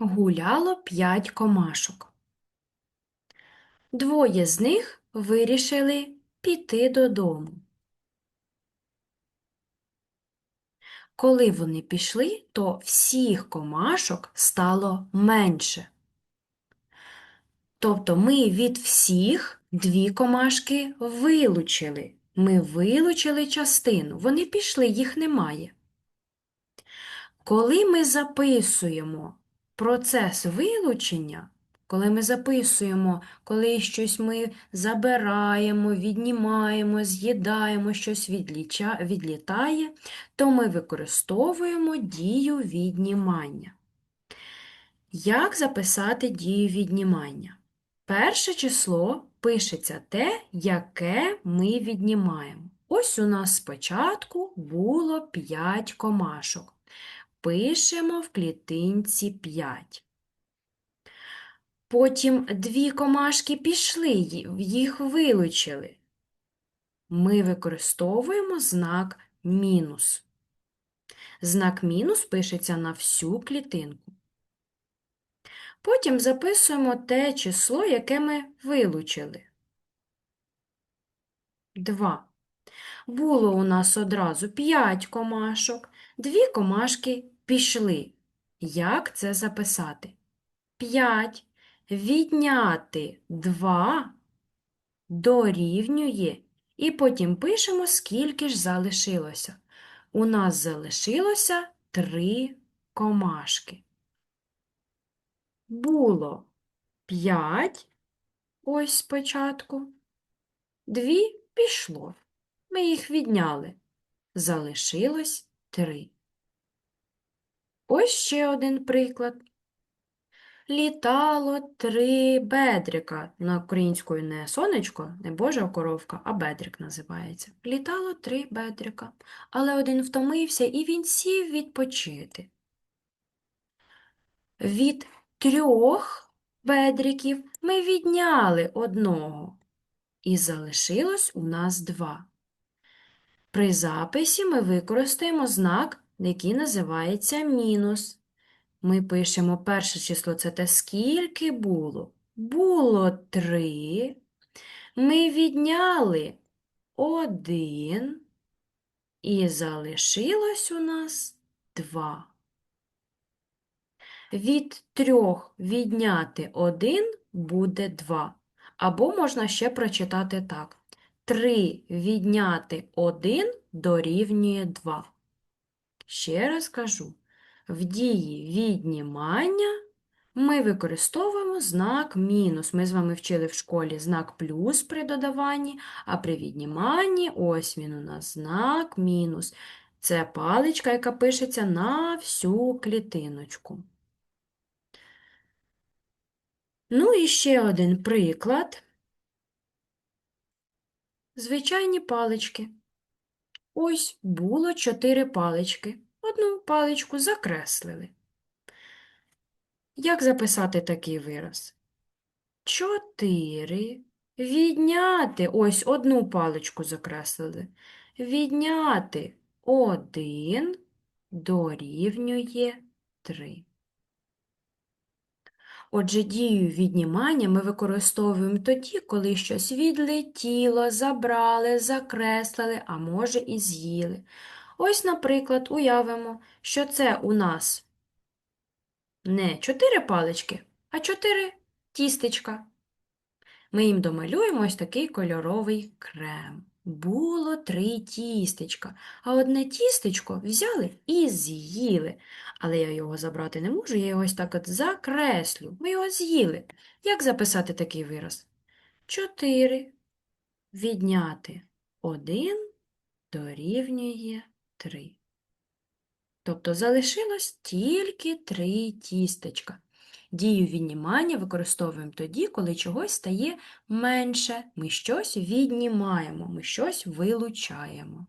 Гуляло п'ять комашок. Двоє з них вирішили піти додому. Коли вони пішли, то всіх комашок стало менше. Тобто ми від всіх дві комашки вилучили. Ми вилучили частину. Вони пішли, їх немає. Коли ми записуємо процес вилучення, коли ми записуємо, коли щось ми забираємо, віднімаємо, з'їдаємо, щось відліча- відлітає, то ми використовуємо дію віднімання. Як записати дію віднімання? Перше число пишеться те, яке ми віднімаємо. Ось у нас спочатку було 5 комашок. Пишемо в клітинці 5. Потім дві комашки пішли, їх вилучили. Ми використовуємо знак мінус. Знак мінус пишеться на всю клітинку. Потім записуємо те число, яке ми вилучили. 2. Було у нас одразу 5 комашок, дві комашки пішли. Як це записати? 5 відняти 2 дорівнює, і потім пишемо, скільки ж залишилося. У нас залишилося 3 комашки. Було 5, ось спочатку, дві пішло. Ми їх відняли. Залишилось 3. Ось ще один приклад. Літало три бедрика. На українською не сонечко, не божа коровка, а бедрик називається. Літало три бедрика, але один втомився і він сів відпочити. Від трьох бедриків ми відняли одного, і залишилось у нас два. При записі ми використаємо знак, який називається мінус. Ми пишемо перше число це те, скільки було. Було три. Ми відняли один. І залишилось у нас два. Від трьох відняти один буде два. Або можна ще прочитати так. 3 відняти 1 дорівнює 2. Ще раз кажу, в дії віднімання ми використовуємо знак мінус. Ми з вами вчили в школі знак плюс при додаванні, а при відніманні ось він у нас знак мінус. Це паличка, яка пишеться на всю клітиночку. Ну і ще один приклад. Звичайні палички. Ось було чотири палички. Одну паличку закреслили. Як записати такий вираз? Чотири. Відняти. Ось одну паличку закреслили. Відняти один дорівнює три. Отже, дію віднімання ми використовуємо тоді, коли щось відлетіло, забрали, закреслили, а може і з'їли. Ось, наприклад, уявимо, що це у нас не чотири палички, а чотири тістечка. Ми їм домалюємо ось такий кольоровий крем. Було три тістечка, а одне тістечко взяли і з'їли. Але я його забрати не можу, я його ось так от закреслю. Ми його з'їли. Як записати такий вираз? Чотири відняти один дорівнює три. Тобто залишилось тільки три тістечка. Дію віднімання використовуємо тоді, коли чогось стає менше. Ми щось віднімаємо, ми щось вилучаємо.